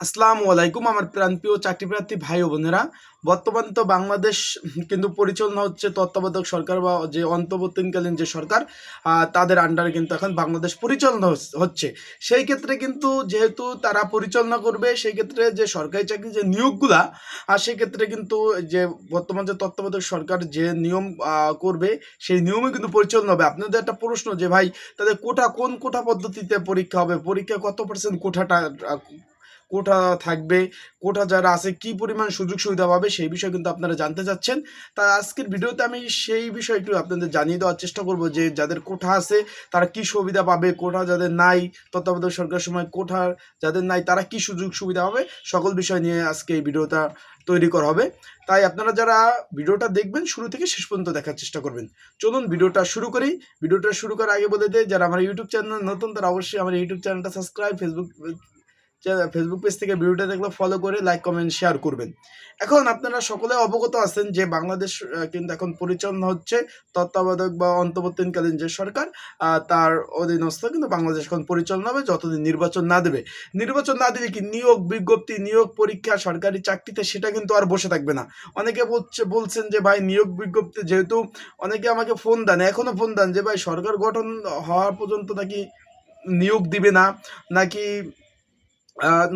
আসসালামু আলাইকুম আমার প্রাণপ্রিয় চাকরি প্রার্থী ভাই ও বোনেরা। বর্তমান তো বাংলাদেশ কিন্তু পরিচালনা হচ্ছে তত্ত্বাবধায়ক সরকার বা যে অন্তর্বর্তীকালীন যে সরকার তাদের আন্ডারে কিন্তু এখন বাংলাদেশ পরিচালনা হচ্ছে। সেই ক্ষেত্রে কিন্তু যেহেতু তারা পরিচালনা করবে সেই ক্ষেত্রে যে সরকারি চাকরি যে নিয়োগগুলা আর সেই ক্ষেত্রে কিন্তু যে বর্তমান যে তত্ত্বাবধায়ক সরকার যে নিয়ম করবে সেই নিয়মে কিন্তু পরিচালনা হবে। আপনাদের একটা প্রশ্ন যে ভাই তাদের কোটা কোন কোটা পদ্ধতিতে পরীক্ষা হবে? পরীক্ষা কত পার্সেন্ট আহ, কোটা থাকবে, কোটা যারা আছে কি পরিমাণ সুযোগ সুবিধা পাবে সেই বিষয়ে কিন্তু আপনারা জানতে চাচ্ছেন। তা আজকের ভিডিওতে আমি সেই বিষয় একটু আপনাদের জানিয়ে দেওয়ার চেষ্টা করব যে যাদের কোঠা আছে তারা কি সুবিধা পাবে, কোঠা যাদের নাই, তত্ত্বাবধায়ক সরকার সময় কোঠা যাদের নাই তারা কি সুযোগ সুবিধা পাবে, সকল বিষয় নিয়ে আজকে এই ভিডিওটা তৈরি করা হবে। তাই আপনারা যারা ভিডিওটা দেখবেন শুরু থেকে শেষ পর্যন্ত দেখার চেষ্টা করবেন। চলুন ভিডিওটা শুরু করি। ভিডিওটা শুরু করার আগে বলে দেয় যারা আমার ইউটিউব চ্যানেল নতুন তারা অবশ্যই আমার ইউটিউব চ্যানেলটা সাবস্ক্রাইব ফেসবুক ফেসবুক পেজ থেকে ভিডিওটা দেখলে ফলো করে লাইক কমেন্ট শেয়ার করবেন। এখন আপনারা সকলে অবগত আছেন যে বাংলাদেশ কিন্তু এখন পরিচালনা হচ্ছে তত্ত্বাবধায়ক বা অন্তর্বর্তীকালীন যে সরকার তার অধীনস্থ কিন্তু বাংলাদেশ এখন পরিচালনা হবে যতদিন নির্বাচন না দেবে। নির্বাচন না দিলে কি নিয়োগ বিজ্ঞপ্তি, নিয়োগ পরীক্ষা, সরকারি চাকরিতে সেটা কিন্তু আর বসে থাকবে না। অনেকে বলছে, বলছেন যে ভাই নিয়োগ বিজ্ঞপ্তি যেহেতু অনেকে আমাকে ফোন দেন এখনও ফোন দেন যে ভাই সরকার গঠন হওয়া পর্যন্ত নাকি নিয়োগ দিবে না, নাকি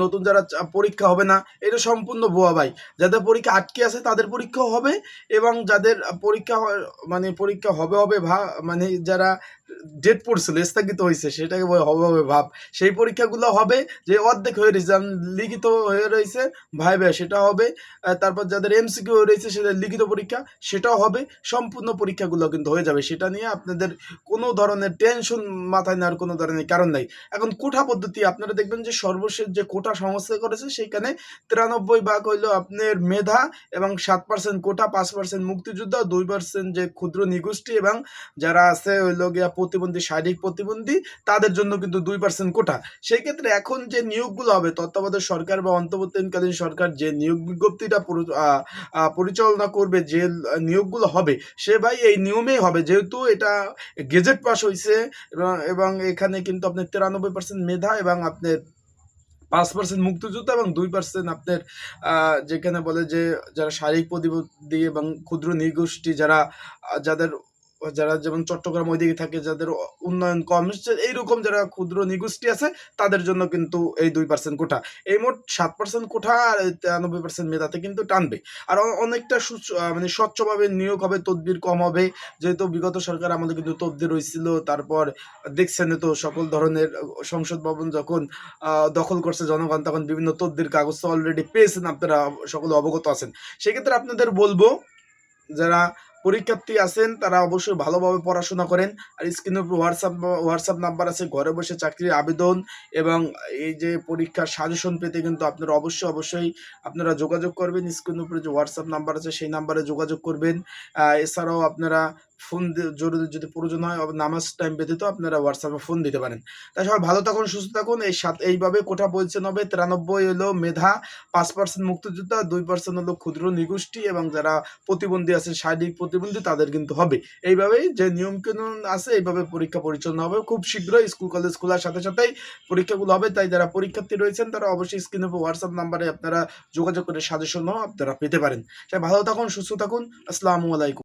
নতুন যারা পরীক্ষা হবে না, এটা সম্পূর্ণ ভুয়া ভাই। যাদের পরীক্ষা আটকে আছে, তাদের পরীক্ষা হবে এবং যাদের পরীক্ষা মানে পরীক্ষা হবে হবে ভা মানে যারা ডেট পড়ছিল স্থগিত হয়েছে সেটাকে হবে হবে ভাব। সেই পরীক্ষাগুলো হবে যে অর্ধেক হয়ে রয়েছে লিখিত হয়ে রয়েছে, ভাই ভাই সেটা হবে। তারপর যাদের এমসিকিউ হয়ে রয়েছে সেটা লিখিত পরীক্ষা, সেটাও হবে। সম্পূর্ণ পরীক্ষাগুলো কিন্তু হয়ে যাবে। সেটা নিয়ে আপনাদের কোনো ধরনের টেনশন মাথায় নেওয়ার কোনো ধরনের কারণ নাই। এখন কোঠা পদ্ধতি, আপনারা দেখবেন যে সর্বশেষ যে কোটা সংস্থা করেছে, সেখানে তিরানব্বই ভাগ হইল আপনার মেধা এবং সাত পার্সেন্ট কোটা পাঁচ পার্সেন্ট মুক্তিযোদ্ধা, দুই পার্সেন্ট যে ক্ষুদ্র নিগোষ্ঠী এবং যারা আছে হইল গিয়া প্রতিবন্ধী, শারীরিক প্রতিবন্ধী, তাদের জন্য কিন্তু দুই পার্সেন্ট কোটা সেই ক্ষেত্রে এখন যে নিয়োগগুলো হবে, তত্ত্বাবধায়ক সরকার বা অন্তর্বর্তীকালীন সরকার যে নিয়োগ বিজ্ঞপ্তিটা পরিচালনা করবে, যে নিয়োগগুলো হবে, সে ভাই এই নিয়মেই হবে। যেহেতু এটা গেজেট পাস হয়েছে এবং- এবং এখানে কিন্তু আপনার তিরানব্বই পার্সেন্ট মেধা এবং আপনার পাঁচ পার্সেন্ট মুক্তিযোদ্ধা এবং দুই পার্সেন্ট আপনার যেখানে বলে যে যারা শারীরিক প্রতিবন্ধী এবং ক্ষুদ্র নিগোষ্ঠী, যারা, যাদের যারা যেমন চট্টগ্রাম ওইদিকে থাকে, যাদের উন্নয়ন কম এইরকম যারা ক্ষুদ্র নিগোষ্ঠী আছে, তাদের জন্য কিন্তু এই দুই পার্সেন্ট কোঠা। এই মোট সাত পার্সেন্ট কোঠা আর তিরানব্বই পার্সেন্ট মেধাতে কিন্তু টানবে। আর অনেকটা মানে স্বচ্ছভাবে নিয়োগ হবে, তদবির কম হবে। যেহেতু বিগত সরকার আমাদের কিন্তু তদবির হয়েছিল তারপর দেখছেন তো সকল ধরনের সংসদ ভবন যখন দখল করছে জনগণ, তখন বিভিন্ন তদবির কাগজ অলরেডি পেয়েছেন, আপনারা সকলে অবগত আছেন। সেক্ষেত্রে আপনাদের বলব, যারা পরীক্ষার্থী আছেন, তারা অবশ্যই ভালোভাবে পড়াশোনা করেন। আর স্ক্রিনের উপর হোয়াটসঅ্যাপ হোয়াটসঅ্যাপ নাম্বার আছে, ঘরে বসে চাকরির আবেদন এবং এই যে পরীক্ষার সাজেশন পেতে কিন্তু আপনারা অবশ্যই অবশ্যই আপনারা যোগাযোগ করবেন। স্ক্রিনের উপরে যে হোয়াটসঅ্যাপ নাম্বার আছে, সেই নাম্বারে যোগাযোগ করবেন। এছাড়াও আপনারা ফোন জরুরি যদি প্রয়োজন হয় নামাজ টাইম ব্যতীত আপনারা হোয়াটসঅ্যাপে ফোন দিতে পারেন। তাই সবাই ভালো থাকুন, সুস্থ থাকুন। এই সাত, এইভাবে কোটা বলছেন হবে তিরানব্বই হলো মেধা, পাঁচ পার্সেন্ট মুক্তিযোদ্ধা, দুই পার্সেন্ট হলো ক্ষুদ্র নিগোষ্ঠী এবং যারা প্রতিবন্ধী আছে শারীরিক প্রতিবন্ধী, তাদের কিন্তু হবে। এইভাবেই যে নিয়ম কানুন আছে, এইভাবে পরীক্ষা পরিচালনা হবে। খুব শীঘ্রই স্কুল কলেজ খোলার সাথে সাথেই পরীক্ষাগুলো হবে। তাই যারা পরীক্ষার্থী রয়েছেন, তারা অবশ্যই স্ক্রিনে হোয়াটসঅ্যাপ নাম্বারে আপনারা যোগাযোগ করে সাজেশনও আপনারা পেতে পারেন। সবাই ভালো থাকুন, সুস্থ থাকুন। আসসালামু আলাইকুম।